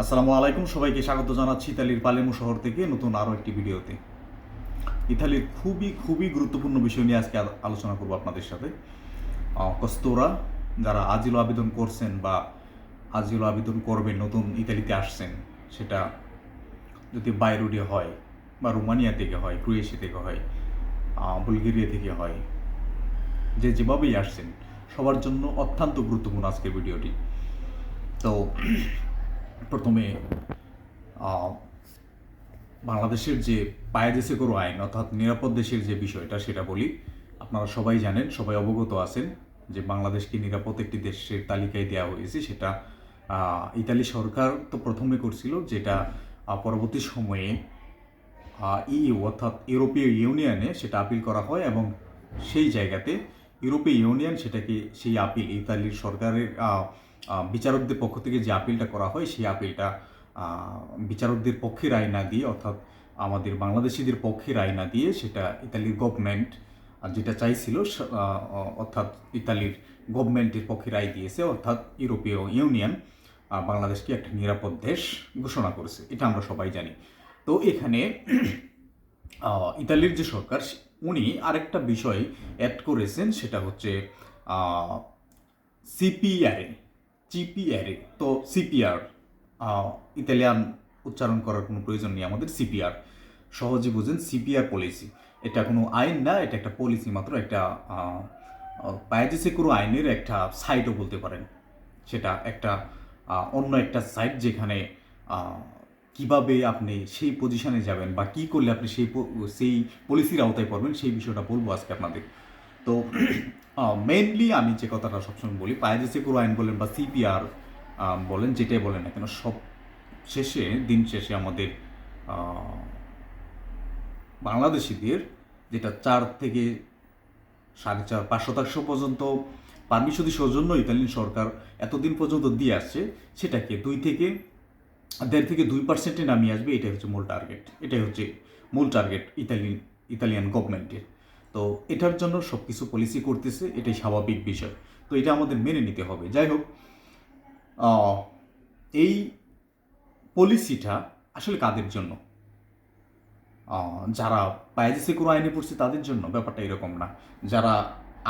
আসসালামু আলাইকুম, সবাইকে স্বাগত জানাচ্ছি ইতালির পালেমু শহর থেকে নতুন আরও একটি ভিডিওতে। ইতালির খুবই খুবই গুরুত্বপূর্ণ বিষয় নিয়ে আজকে আলো- আলোচনা করব আপনাদের সাথে। কস্তোরা, যারা আজিল আবেদন করছেন বা আজিল আবেদন করবেন নতুন ইতালিতে আসছেন, সেটা যদি বাইরুডে হয় বা রোমানিয়া থেকে হয়, ক্রোয়েশিয়া থেকে হয় বুলগেরিয়া থেকে হয়, যে যেভাবেই আসছেন, সবার জন্য অত্যন্ত গুরুত্বপূর্ণ আজকের ভিডিওটি। তো প্রথমে বাংলাদেশের যে পায়েদেশে করো আইন, অর্থাৎ নিরাপদ দেশের যে বিষয়টা সেটা বলি। আপনারা সবাই জানেন, সবাই অবগত আছেন যে বাংলাদেশকে নিরাপদ একটি দেশের তালিকায় দেওয়া হয়েছে। সেটা ইতালি সরকার তো প্রথমে করছিল, যেটা পরবর্তী সময়ে ইইউ অর্থাৎ ইউরোপীয় ইউনিয়নে সেটা আপিল করা হয় এবং সেই জায়গাতে ইউরোপীয় ইউনিয়ন সেটাকে, সেই আপিল ইতালির সরকারের বিচারকদের পক্ষ থেকে যে আপিলটা করা হয়, সেই আপিলটা বিচারকদের পক্ষে রায় না দিয়ে, অর্থাৎ আমাদের বাংলাদেশিদের পক্ষে রায় না দিয়ে সেটা ইতালির গভর্নমেন্ট যেটা চাইছিল অর্থাৎ ইতালির গভর্নমেন্টের পক্ষে রায় দিয়েছে, অর্থাৎ ইউরোপীয় ইউনিয়ন বাংলাদেশকে একটা নিরাপদ দেশ ঘোষণা করেছে। এটা আমরা সবাই জানি। তো এখানে ইতালির যে সরকার উনি আরেকটা বিষয় অ্যাড করেছেন, সেটা হচ্ছে সিপিআরএ জিপিআরএ তো সিপিআর ইতালিয়ান উচ্চারণ করার কোনো প্রয়োজন নেই আমাদের সিপিআর সহজে বুঝেন সিপিআর পলিসি এটা কোনো আইন না, এটা একটা পলিসি মাত্র, একটা বায়োজেসে কোনো আইনের একটা সাইটও বলতে পারেন। সেটা একটা অন্য একটা সাইট যেখানে কীভাবে আপনি সেই পজিশনে যাবেন বা কি করলে আপনি সেই সেই পলিসির আওতায় পড়বেন সেই বিষয়টা বলব আজকে আপনাদের। তো মেইনলি আমি যে কথাটা সবসময় বলি পায়েজেসে কোনো আইন বলেন বা সিপিআর বলেন, যেটাই বলেন না কেন, সব শেষে, দিন শেষে আমাদের বাংলাদেশিদের যেটা চার থেকে সাড়ে চার, পাঁচ শতাংশ পর্যন্ত পারমিশন সৌজন্য ইতালিয়ান সরকার এতদিন পর্যন্ত দিয়ে আসছে, সেটাকে দুই থেকে দেড় থেকে দুই পার্সেন্টে নামিয়ে আসবে, এটাই হচ্ছে মূল টার্গেট এটাই হচ্ছে মূল টার্গেট ইতালিয়ান ইতালিয়ান গভর্নমেন্টের তো এটার জন্য সব কিছু পলিসি করতেছে, এটাই স্বাভাবিক বিষয়। তো এটা আমাদের মেনে নিতে হবে। যাই হোক এই পলিসিটা আসলে কাদের জন্য? যারা বায়োজেসে কোনো আইনে পড়ছে তাদের জন্য? ব্যাপারটা এরকম না। যারা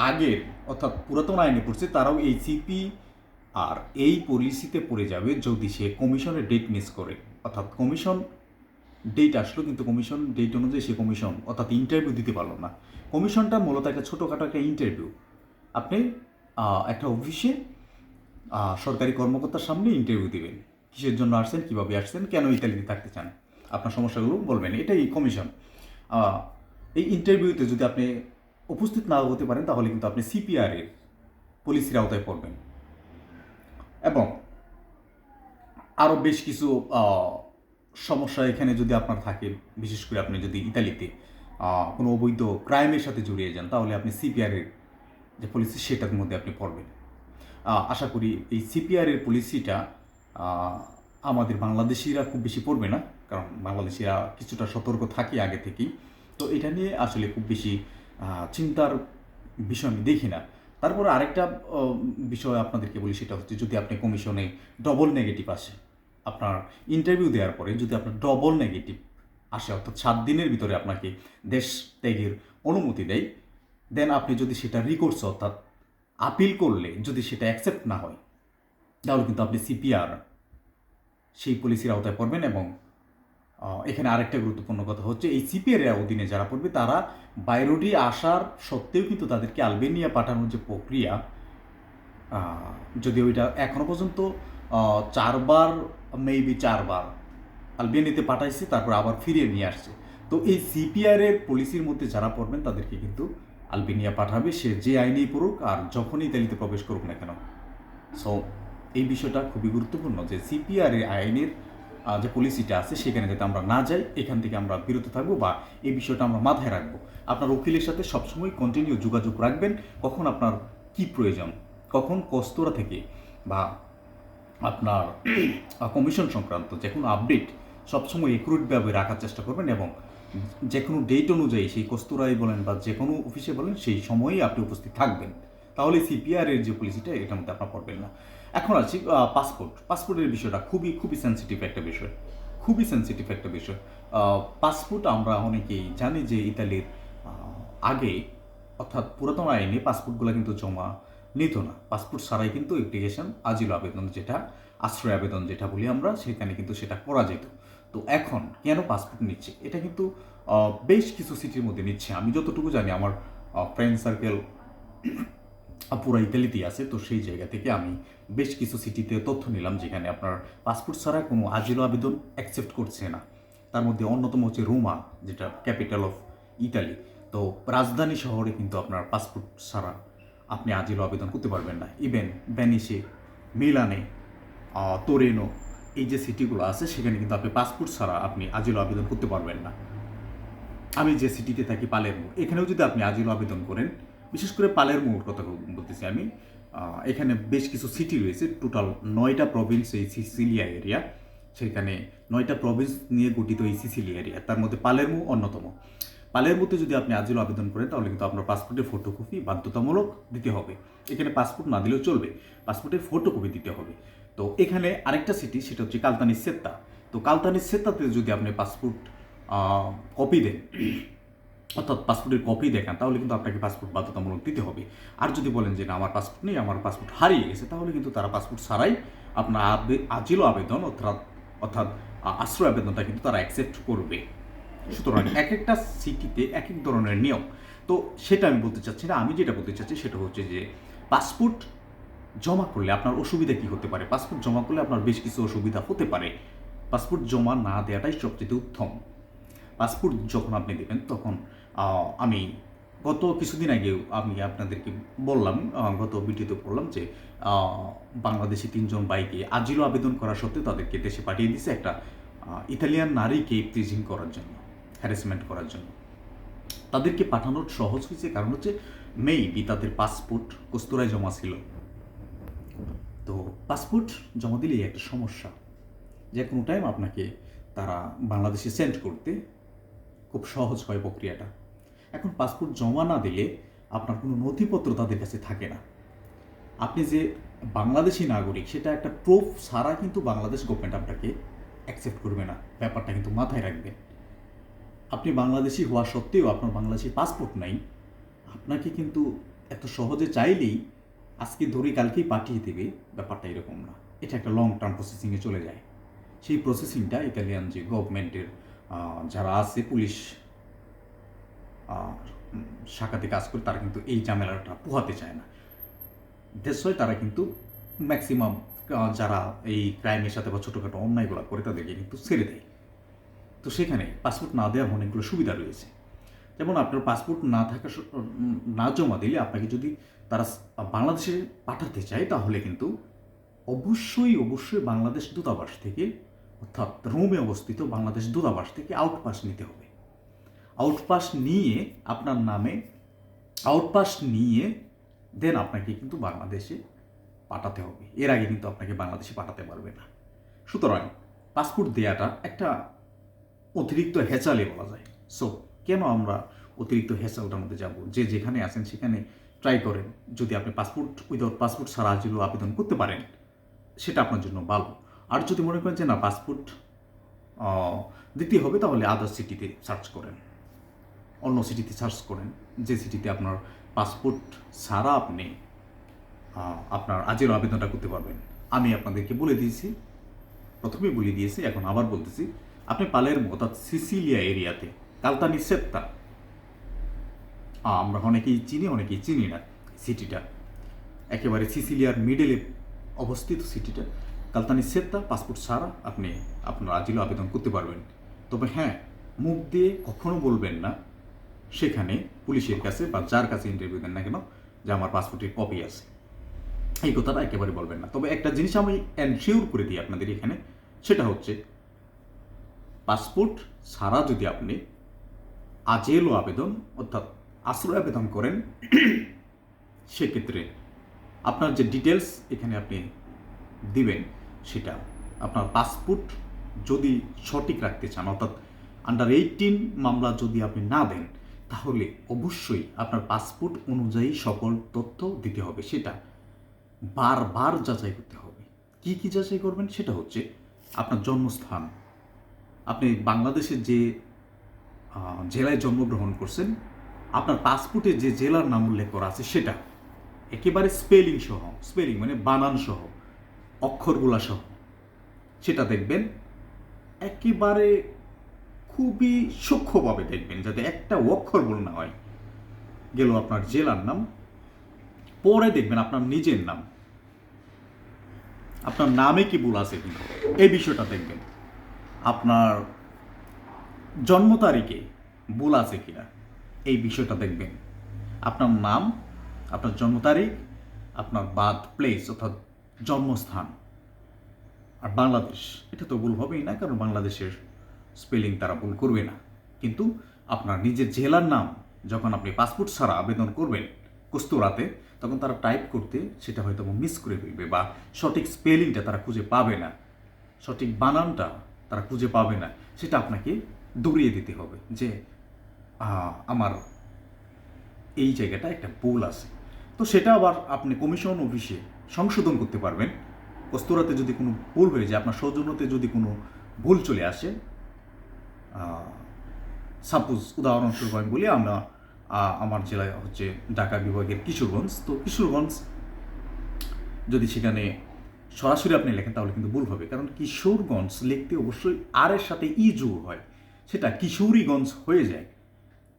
আগের অর্থাৎ পুরাতন আইনে পড়ছে তারাও এই সিপি আর এই পলিসিতে পড়ে যাবে যদি সে কমিশনের ডেট মিস করে। অর্থাৎ কমিশন ডেট আসলো কিন্তু কমিশন ডেট অনুযায়ী সে কমিশন অর্থাৎ ইন্টারভিউ দিতে পারল না। কমিশনটা মূলত একটা ছোটোখাটো একটা ইন্টারভিউ আপনি একটা অফিসে সরকারি কর্মকর্তার সামনে ইন্টারভিউ দেবেন। কিসের জন্য আসছেন, কীভাবে আসছেন, কেন ইতালিতে থাকতে চান? আপনার সমস্যাগুলো বলবেন, এটাই কমিশন এই ইন্টারভিউতে যদি আপনি উপস্থিত না হতে পারেন, তাহলে কিন্তু আপনি সিপিআর এর পলিসির আওতায় পড়বেন। এবং আরও বেশ কিছু সমস্যা এখানে যদি আপনার থাকে, বিশেষ করে আপনি যদি ইতালিতে কোনো অবৈধ ক্রাইমের সাথে জড়িয়ে যান, তাহলে আপনি সিপিআরের যে পলিসি সেটার মধ্যে আপনি পড়বেন। আশা করি এই সিপিআরের পলিসিটা আমাদের বাংলাদেশিরা খুব বেশি পড়বে না, কারণ বাংলাদেশিরা কিছুটা সতর্ক থাকে আগে থেকেই। তো এটা নিয়ে আসলে খুব বেশি চিন্তার বিষয় আমি দেখি না। তারপরে আরেকটা বিষয় আপনাদেরকে বলি, সেটা হচ্ছে যদি আপনি কমিশনে ডবল নেগেটিভ আসে আপনার ইন্টারভিউ দেওয়ার পরে যদি আপনার ডবল নেগেটিভ আসে, অর্থাৎ সাত দিনের ভিতরে আপনাকে দেশ ত্যাগের অনুমতি দেয় দেন আপনি যদি সেটা রিকোর্স অর্থাৎ আপিল করলে, যদি সেটা অ্যাকসেপ্ট না হয়, তাহলে কিন্তু আপনি সিপিআর সেই পলিসির আওতায় পড়বেন এবং এখানে আরেকটা গুরুত্বপূর্ণ কথা হচ্ছে, এই সিপিআর অধীনে যারা পড়বে, তারা বাইরোডি আসার সত্ত্বেও কিন্তু তাদেরকে আলবেনিয়া পাঠানোর যে প্রক্রিয়া যদি ওইটা এখনও পর্যন্ত চারবার মেবি চারবার আলবেনিয়াতে পাঠাইছে, তারপর আবার ফিরিয়ে নিয়ে আসছে। তো এই সিপিআর এর পলিসির মধ্যে যারা পড়বেন, তাদেরকে কিন্তু আলবেনিয়া পাঠাবে, সে যে আইনেই পড়ুক আর যখনই ইতালিতে প্রবেশ করুক না কেন। সো এই বিষয়টা খুবই গুরুত্বপূর্ণ যে সিপিআর এর আইনের যে পলিসিটা আছে, সেখানে যাতে আমরা না যাই, এখান থেকে আমরা বিরত থাকব বা এই বিষয়টা আমরা মাথায় রাখব। আপনার উকিলের সাথে সবসময় কন্টিনিউ যোগাযোগ রাখবেন, কখন আপনার কি প্রয়োজন, কখন কস্তরা থেকে বা আপনার কমিশন সংক্রান্ত যে কোনো আপডেট সবসময় একুরেটভাবে রাখার চেষ্টা করবেন এবং যে কোনো ডেট অনুযায়ী সেই কস্তুরাই বলেন বা যে কোনো অফিসে বলেন সেই সময়েই আপনি উপস্থিত থাকবেন। তাহলে সিপিআর এর যে পলিসিটা এটার মধ্যে আপনার পড়বেন না। এখন আছি পাসপোর্ট পাসপোর্টের বিষয়টা খুবই খুবই সেন্সিটিভ একটা বিষয়। খুবই সেন্সিটিভ একটা বিষয়। পাসপোর্ট আমরা অনেকেই জানি যে ইতালির আগে অর্থাৎ পুরাতন আইনে পাসপোর্টগুলো কিন্তু জমা নিত না। পাসপোর্ট ছাড়াই কিন্তু অ্যাপ্লিকেশন আজিল আবেদন যেটা, আশ্রয় আবেদন যেটা বলি আমরা, সেখানে কিন্তু সেটা করা যেত। তো এখন কেন পাসপোর্ট নিচ্ছে? এটা কিন্তু বেশ কিছু সিটির মধ্যে নিচ্ছে। আমি যতটুকু জানি, আমার ফ্রেন্ড সার্কেল পুরো ইতালিতেই আছে, তো সেই জায়গা থেকে আমি বেশ কিছু সিটিতে তথ্য নিলাম, যেখানে আপনার পাসপোর্ট ছাড়া কোনো আজিল আবেদন অ্যাকসেপ্ট করছে না। তার মধ্যে অন্যতম হচ্ছে রোমা, যেটা ক্যাপিটাল অফ ইতালি তো রাজধানী শহরে কিন্তু আপনার পাসপোর্ট ছাড়া আপনি আজিল আবেদন করতে পারবেন না। ইভেন ভ্যানিসে মিলানে তোরেনো এই যে সিটিগুলো আছে, সেখানে কিন্তু আপনি পাসপোর্ট ছাড়া আপনি আজিল আবেদন করতে পারবেন না। আমি যে সিটিতে থাকি পালেরমো এখানেও যদি আপনি আজিল আবেদন করেন, বিশেষ করে পালেরমোর কথা বলতেছি আমি এখানে বেশ কিছু সিটি রয়েছে। টোটাল নয়টা প্রভিন্স এই সিসিলিয়া এরিয়া সেখানে নয়টা প্রভিন্স নিয়ে গঠিত এই সিসিলিয়া এরিয়া তার মধ্যে পালেরমো অন্যতম। পালেরমোতে যদি আপনি আজিল আবেদন করেন, তাহলে কিন্তু আপনার পাসপোর্টের ফটোকপি বাধ্যতামূলক দিতে হবে। এখানে পাসপোর্ট না দিলেও চলবে। পাসপোর্টের ফটোকপি দিতে হবে। তো এখানে আরেকটা সিটি সেটা হচ্ছে কালতানি সেত্তা। তো কালতানি সেত্তাতে যদি আপনি পাসপোর্ট কপি দেন, অর্থাৎ পাসপোর্টের কপি দেখান, তাহলে কিন্তু আপনাকে পাসপোর্ট বাধ্যতামূলক দিতে হবে। আর যদি বলেন যে না, আমার পাসপোর্ট নেই, আমার পাসপোর্ট হারিয়ে গেছে, তাহলে কিন্তু তারা পাসপোর্ট ছাড়াই আপনার আজিল আবেদন, অর্থাৎ অর্থাৎ আশ্রয় আবেদনটা কিন্তু তারা অ্যাকসেপ্ট করবে। সুতরাং এক একটা সিটিতে এক এক ধরনের নিয়ম। তো সেটা আমি বলতে চাচ্ছি না, আমি যেটা বলতে চাচ্ছি সেটা হচ্ছে যে পাসপোর্ট জমা করলে আপনার অসুবিধা কি হতে পারে? পাসপোর্ট জমা করলে আপনার বেশ কিছু অসুবিধা হতে পারে। পাসপোর্ট জমা না দেওয়াটাই সবচেয়ে উত্তম। পাসপোর্ট যখন আপনি দেবেন তখন আমি গত কিছুদিন আগে আমি আপনাদেরকে বললাম গত ভিডিওতে বললাম যে বাংলাদেশি তিনজন বাইকে আজিলো আবেদন করা সত্ত্বেও তাদেরকে দেশে পাঠিয়ে দিয়েছে একটা ইতালিয়ান নারীকে প্রিজিং করার জন্য। হ্যারাসমেন্ট করার জন্য। তাদেরকে পাঠানোর সহজ হয়েছে কারণ হচ্ছে মেই মেইবি তাদের পাসপোর্ট কস্তুরায় জমা ছিল। তো পাসপোর্ট জমা দিলেই একটা সমস্যা। যে কোনো টাইম আপনাকে তারা বাংলাদেশে সেন্ড করতে খুব সহজ হয় প্রক্রিয়াটা। এখন পাসপোর্ট জমা না দিলে আপনার কোনো নথিপত্র তাদের কাছে থাকে না। আপনি যে বাংলাদেশি নাগরিক, সেটা একটা প্রুফ ছাড়া কিন্তু বাংলাদেশ গভর্নমেন্ট আপনাকে অ্যাকসেপ্ট করবে না। ব্যাপারটা কিন্তু মাথায় রাখবেন আপনি বাংলাদেশি হওয়া সত্ত্বেও আপনার বাংলাদেশি পাসপোর্ট নাই, আপনাকে কিন্তু এত সহজে চাইলেই আজকে ধরে কালকেই পাঠিয়ে দেবে, ব্যাপারটা এরকম না। এটা একটা লং টার্ম প্রসেসিংয়ে চলে যায়। সেই প্রসেসিংটা ইতালিয়ান যে গভর্নমেন্টের যারা আছে পুলিশ শাখাতে কাজ করে, তারা কিন্তু এই ঝামেলাটা পোহাতে চায় না। দেশ হয় তারা কিন্তু ম্যাক্সিমাম যারা এই ক্রাইমের সাথে বা ছোটোখাটো অন্যায়গুলো করে, তাদেরকে কিন্তু ছেড়ে দেয়। তো সেখানে পাসপোর্ট না দেওয়ার অনেকগুলো সুবিধা রয়েছে। যেমন আপনার পাসপোর্ট না থাকা না জমা দিলে আপনাকে যদি তারা বাংলাদেশে পাঠাতে চায়, তাহলে কিন্তু অবশ্যই অবশ্যই বাংলাদেশ দূতাবাস থেকে, অর্থাৎ রোমে অবস্থিত বাংলাদেশ দূতাবাস থেকে আউটপাস নিতে হবে। আউটপাস নিয়ে আপনার নামে আউটপাস নিয়ে দেন আপনাকে কিন্তু বাংলাদেশে পাঠাতে হবে। এর আগে কিন্তু আপনাকে বাংলাদেশে পাঠাতে পারবে না। সুতরাং পাসপোর্ট দেওয়াটা একটা অতিরিক্ত হেঁচালে বলা যায়। সো কেন আমরা অতিরিক্ত হেঁচালটার মধ্যে যাব? যে যেখানে আছেন সেখানে ট্রাই করেন। যদি আপনি পাসপোর্ট উইদাউট পাসপোর্ট ছাড়া আজিলো আবেদন করতে পারেন, সেটা আপনার জন্য ভালো। আর যদি মনে করেন যে না পাসপোর্ট দিতে হবে, তাহলে আদার সিটিতে সার্চ করেন। অন্য সিটিতে সার্চ করেন। যে সিটিতে আপনার পাসপোর্ট ছাড়া আপনি আপনার আজিলো আবেদনটা করতে পারবেন। আমি আপনাদেরকে বলে দিয়েছি। প্রথমে বলে দিয়েছি, এখন আবার বলতেছি। আপনি পালের অর্থাৎ সিসিলিয়া এরিয়াতে। কালতানি সেত্তা আমরা অনেকেই চিনি অনেকেই চিনি না সিটিটা। একেবারে সিসিলিয়ার মিডলে অবস্থিত সিটিটা। কালতানি সেত্তা পাসপোর্ট ছাড়া আপনি আপনার আজিলো আবেদন করতে পারবেন। তবে হ্যাঁ মুখ দিয়ে কখনো বলবেন না, সেখানে পুলিশের কাছে বা যার কাছে ইন্টারভিউ দেন না কেন, যে আমার পাসপোর্টের কপি আছে। এই কথাটা একেবারে বলবেন না। তবে একটা জিনিস আমি এনশিওর করে দিই আপনাদের এখানে, সেটা হচ্ছে পাসপোর্ট ছাড়া যদি আপনি আজেলো আবেদন অর্থাৎ আশ্রয় আবেদন করেন, সেক্ষেত্রে আপনার যে ডিটেলস এখানে আপনি দিবেন, সেটা আপনার পাসপোর্ট যদি সঠিক রাখতে চান, অর্থাৎ আন্ডার এইটিন মামলা যদি আপনি না দেন, তাহলে অবশ্যই আপনার পাসপোর্ট অনুযায়ী সকল তথ্য দিতে হবে। সেটা বারবার যাচাই করতে হবে। কি কি যাচাই করবেন? সেটা হচ্ছে আপনার জন্মস্থান আপনি বাংলাদেশের যে জেলায় জন্মগ্রহণ করছেন, আপনার পাসপোর্টে যে জেলার নাম উল্লেখ করা আছে সেটা। একেবারে স্পেলিং সহ স্পেলিং মানে বানান সহ, অক্ষরগুলা সহ। সেটা দেখবেন, একেবারে খুবই সূক্ষ্মভাবে দেখবেন, যাতে একটা অক্ষর ভুল না হয়। গেল আপনার জেলার নাম, পরে দেখবেন আপনার নিজের নাম। আপনার নামে কি ভুল আছে কিনা, এই বিষয়টা দেখবেন। আপনার জন্ম তারিখে ভুল আছে কিনা? এই বিষয়টা দেখবেন। আপনার নাম, আপনার জন্ম তারিখ, আপনার বার্থ প্লেস অর্থাৎ জন্মস্থান আর বাংলাদেশ। এটা তো ভুল হবেই না, কারণ বাংলাদেশের স্পেলিং তারা ভুল করবে না। কিন্তু আপনার নিজের জেলার নাম, যখন আপনি পাসপোর্ট ছাড়া আবেদন করবেন কস্তুরাতে, তখন তারা টাইপ করতে সেটা হয়তো মিস করে ফেলবে বা সঠিক স্পেলিংটা তারা খুঁজে পাবে না। সঠিক বানানটা তারা খুঁজে পাবে না। সেটা আপনাকে দৌড়িয়ে দিতে হবে যে আমার এই জায়গাটা একটা ভুল আছে। তো সেটা আবার আপনি কমিশন অফিসে সংশোধন করতে পারবেন। কস্তুরাতে যদি কোনো ভুল হয়ে যায়, আপনার সৌজন্যতে যদি কোনো ভুল চলে আসে সাপোজ উদাহরণস্বরূপ আমি বলি আমরা আমার জেলায় হচ্ছে ঢাকা বিভাগের কিশোরগঞ্জ। তো কিশোরগঞ্জ যদি সেখানে সরাসরি আপনি লেখেন, তাহলে কিন্তু ভুল হবে। কিশোরগঞ্জ লিখতে অবশ্যই আর এর সাথে ই যোগ হয়, সেটা কিশোরীগঞ্জ হয়ে যায়।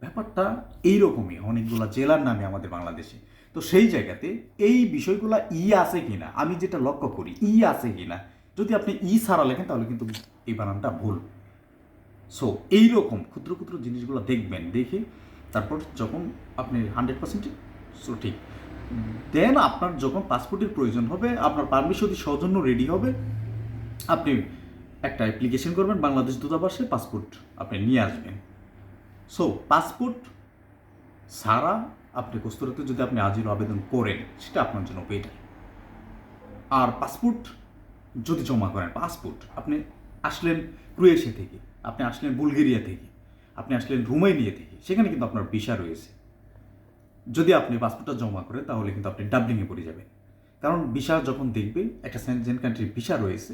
ব্যাপারটা এইরকমই, অনেকগুলো জেলার নামে আমাদের বাংলাদেশে। তো সেই জায়গাতে এই বিষয়গুলো ই আছে কিনা, আমি যেটা লক্ষ্য করি, ই আছে কিনা, যদি আপনি ই ছাড়া লেখেন, তাহলে কিন্তু এই বানানটা ভুল। সো এইরকম ক্ষুদ্র ক্ষুদ্র জিনিসগুলো দেখবেন, দেখে তারপর যখন আপনি হান্ড্রেড পার্সেন্ট সো ঠিক। দেন আপনার যখন পাসপোর্টের প্রয়োজন হবে, আপনার পারমিশন সৌজন্য রেডি হবে আপনি একটা অ্যাপ্লিকেশন করবেন, বাংলাদেশ দূতাবাসে পাসপোর্ট আপনি নিয়ে আসবেন। সো পাসপোর্ট সারা আপনি কস্তুরাতে যদি আপনি আজির আবেদন করেন, সেটা আপনার জন্য বেটার আর পাসপোর্ট যদি জমা করেন পাসপোর্ট আপনি আসলেন ক্রোয়েশিয়া থেকে, আপনি আসলেন বুলগেরিয়া থেকে, আপনি আসলেন রোমানিয়া থেকে, সেখানে কিন্তু আপনার ভিসা রয়েছে। যদি আপনি পাসপোর্টটা জমা করেন, তাহলে কিন্তু আপনি ডাবলিংয়ে পড়ে যাবেন। কারণ ভিসা যখন দেখবে, একটা সেনজেন কান্ট্রির ভিসা রয়েছে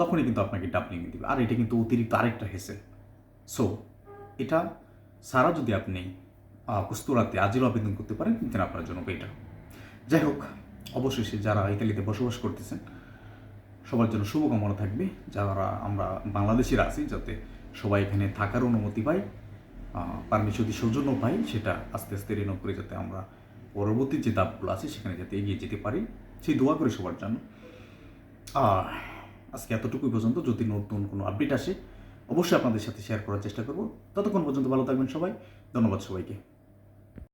তখনই কিন্তু আপনাকে ডাবলিংয়ে দেবে। আর এটা কিন্তু অতিরিক্ত আরেকটা হেসেল সো এটা সারা যদি আপনি কুস্তুরাতে আজিল আবেদন করতে পারেন কিন্তু আপনার জন্য বেটার যাই হোক, অবশেষে যারা ইতালিতে বসবাস করতেছেন, সবার জন্য শুভকামনা থাকবে। যারা আমরা বাংলাদেশের আছি, যাতে সবাই এখানে থাকার অনুমতি পাই পারমি যদি সৌজন্য পাই সেটা আস্তে আস্তে রেনো করে যাতে আমরা পরবর্তী যে ধাপগুলো আছে, সেখানে যাতে এগিয়ে যেতে পারি। সেই দোয়া করি সবার জন্য। আর আজকে এতটুকুই পর্যন্ত। যদি নতুন কোনো আপডেট আসে, অবশ্যই আপনাদের সাথে শেয়ার করার চেষ্টা করব। ততক্ষণ পর্যন্ত ভালো থাকবেন সবাই। ধন্যবাদ সবাইকে।